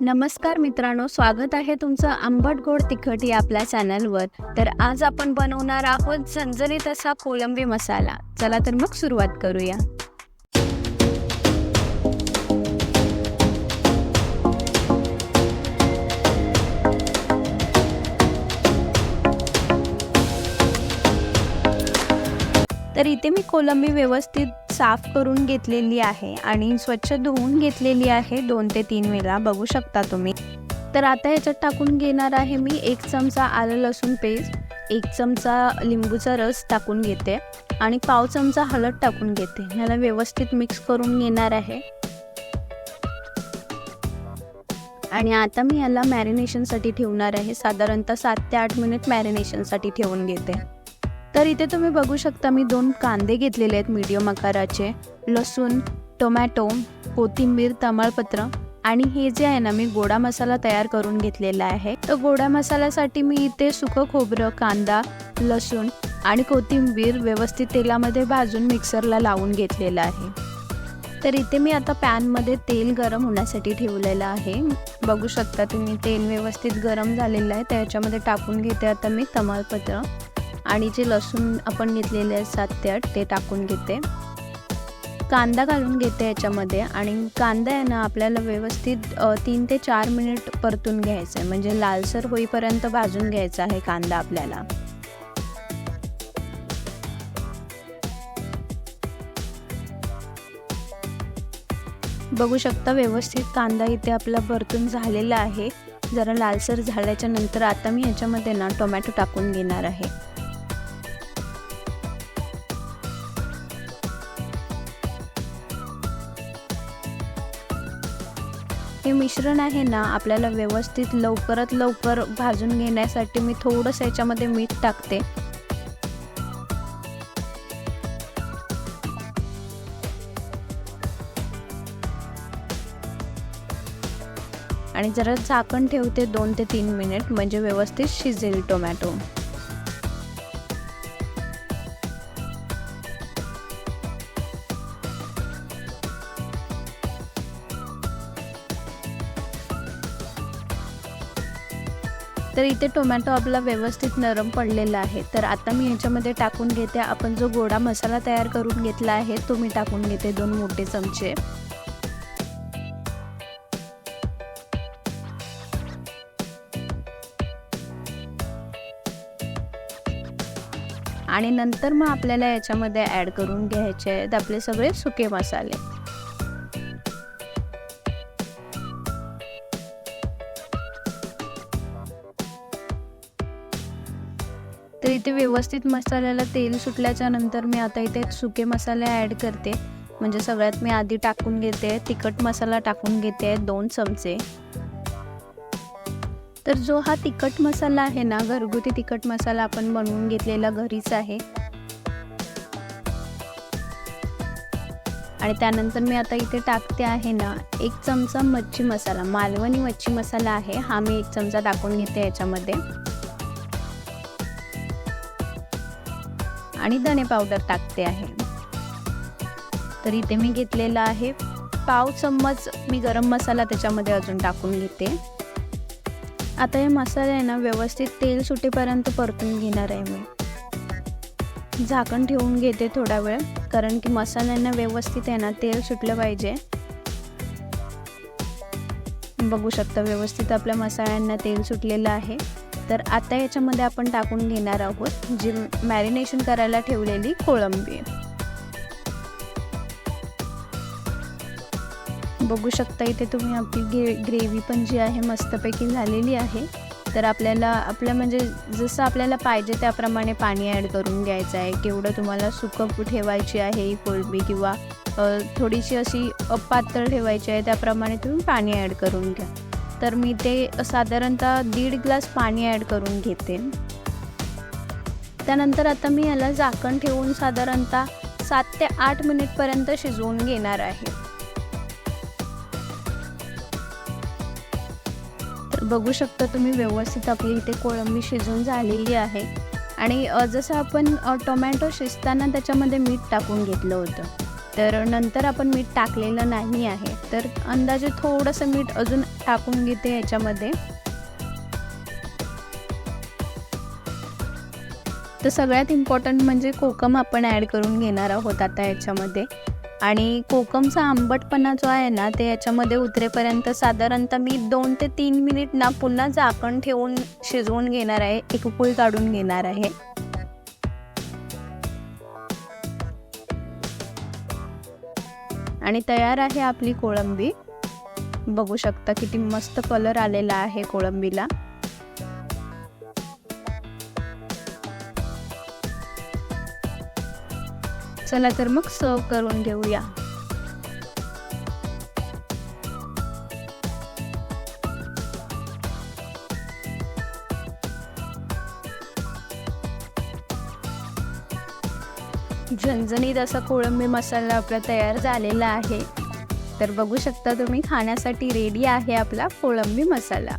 नमस्कार मित्रांनो स्वागत आहे तुमचं आंबट गोड तिखट या आपल्या चॅनलवर. तर आज आपण बनवणार आहोत झणझणीत असा कोलंबी मसाला. चला तर मग सुरुवात करूया. तर इथे मी कोलंबी व्यवस्थित साफ करून घेतलेली आहे आणि स्वच्छ धुवून घेतलेली आहे दोन ते तीन वेळा. बघू शकता तुम्ही. तर आता ह्याच्यात टाकून घेणार आहे मी एक चमचा आलं लसूण पेस्ट एक चमचा लिंबूचा रस टाकून घेते आणि पाव चमचा हळद टाकून घेते. ह्याला व्यवस्थित मिक्स करून घेणार आहे. आणि आता मी याला मॅरिनेशनसाठी ठेवणार आहे. साधारणतः सात ते आठ मिनिट मॅरिनेशनसाठी ठेवून घेते. तर इथे तुम्ही बघू शकता मी दोन कांदे घेतलेले आहेत मीडियम आकाराचे. लसूण टोमॅटो कोथिंबीर तमालपत्र आणि हे जे आहे ना मी गोडा मसाला तयार करून घेतलेला आहे. तर गोडा मसाल्यासाठी मी इथे सुकं खोबरं कांदा लसूण आणि कोथिंबीर व्यवस्थित तेलामध्ये भाजून मिक्सरला लावून घेतलेलं आहे. तर इथे मी आता पॅनमध्ये तेल गरम होण्यासाठी ठेवलेलं आहे. बघू शकता तुम्ही तेल व्यवस्थित गरम झालेलं आहे. त्याच्यामध्ये टाकून घेते आता मी तमालपत्र. आणि जे लसूण आपण घेतलेले असतात सात ते आठ ते टाकून घेते. कांदा घालून घेते याच्यामध्ये आणि कांदा आहे ना आपल्याला व्यवस्थित तीन ते चार मिनिट परतून घ्यायचं आहे म्हणजे लालसर होईपर्यंत भाजून घ्यायचा आहे कांदा आपल्याला. बघू शकता व्यवस्थित कांदा इथे आपला परतून झालेला आहे. जरा लालसर झाल्याच्यानंतर आता मी याच्यामध्ये ना टोमॅटो टाकून घेणार आहे. हे मिश्रण आहे ना आपल्याला व्यवस्थित लवकरात लवकर भाजून घेण्यासाठी मी थोडंसं याच्यामध्ये मीठ टाकते. आणि जरा झाकण ठेवते दोन ते तीन मिनिट म्हणजे व्यवस्थित शिजेल टोमॅटो. तर इथे टोमॅटो आपला व्यवस्थित नरम पडलेला आहे. तर आता मी ह्याच्यामध्ये टाकून घेते. आपण जो गोडा मसाला तयार करून घेतला आहे तो मी टाकून घेते दोन मोठे चमचे. आणि नंतर मग आपल्याला याच्यामध्ये ॲड करून घ्यायचे आहेत आपले सगळे सुके मसाले. तर इथे व्यवस्थित मसाल्याला तेल सुटल्याच्या नंतर मी आता इथे सुके मसाले ॲड करते. म्हणजे सगळ्यात मी आधी टाकून घेते तिखट मसाला टाकून घेते दोन चमचे. तर जो हा तिखट मसाला आहे ना घरगुती तिखट मसाला आपण बनवून घेतलेला घरीच आहे. आणि त्यानंतर मी आता इथे टाकते आहे ना एक चमचा मच्छी मसाला मालवणी मच्छी मसाला आहे. हा मी एक चमचा टाकून घेते याच्यामध्ये. आणि धणे पावडर टाकते आहे. तर इथे मी घेतलेला आहे पाव चम्मच. मी गरम मसाला त्याच्यामध्ये अजून टाकून घेते. आता हे मसाले आहे ना व्यवस्थित तेल सुटेपर्यंत परतून घेणार आहे मी. झाकण ठेवून घेते थोडा वेळ कारण की मसाल्यांना व्यवस्थित आहे ना तेल सुटलं पाहिजे. बघू शकता व्यवस्थित आपल्या मसाल्यांना तेल सुटलेलं आहे. तर आता याच्यामध्ये आपण टाकून घेणार आहोत जी मॅरिनेशन करायला ठेवलेली कोळंबी. बघू शकता इथे तुम्ही आपली ग्रे ग्रेव्ही पण जी आहे मस्तपैकी झालेली आहे. तर आपल्याला आपलं म्हणजे जसं आपल्याला पाहिजे त्याप्रमाणे पाणी ॲड करून घ्यायचं आहे. केवढं तुम्हाला सुकं ठेवायची आहे ही कोळंबी किंवा थोडीशी अशी पातळ ठेवायची आहे त्याप्रमाणे तुम्ही पाणी ॲड करून घ्या. तर मी ते साधारणतः दीड ग्लास पाणी ॲड करून घेते त्यानंतर आता मी याला झाकण ठेवून साधारणतः सात ते आठ मिनिटपर्यंत शिजवून घेणार आहे. तर बघू शकता तुम्ही व्यवस्थित आपली इथे कोळंबी शिजून झालेली आहे. आणि जसं आपण टोमॅटो शिजताना त्याच्यामध्ये मीठ टाकून घेतलं होतं. तर नंतर आपण मीठ टाकलेलं नाही आहे. तर अंदाजे थोडंसं मीठ अजून टाकून घेते याच्यामध्ये. तर सगळ्यात इम्पॉर्टंट म्हणजे कोकम आपण ॲड करून घेणार आहोत आता याच्यामध्ये. आणि कोकमचा आंबटपणा जो आहे ना ते याच्यामध्ये उतरेपर्यंत साधारणतः मी दोन ते तीन मिनिट ना पुन्हा झाकण ठेवून शिजवून घेणार आहे. एक उकळी काढून घेणार आहे. आणि तयार आहे आपली कोळंबी. बघू शकता किती मस्त कलर आलेला आहे कोळंबीला. चला तर मग सर्व करून घेऊया. झणझणीत असा कोळंबी मसाला आपला तयार झालेला आहे. तर बघू शकता तुम्ही खाण्यासाठी रेडी आहे आपला कोळंबी मसाला.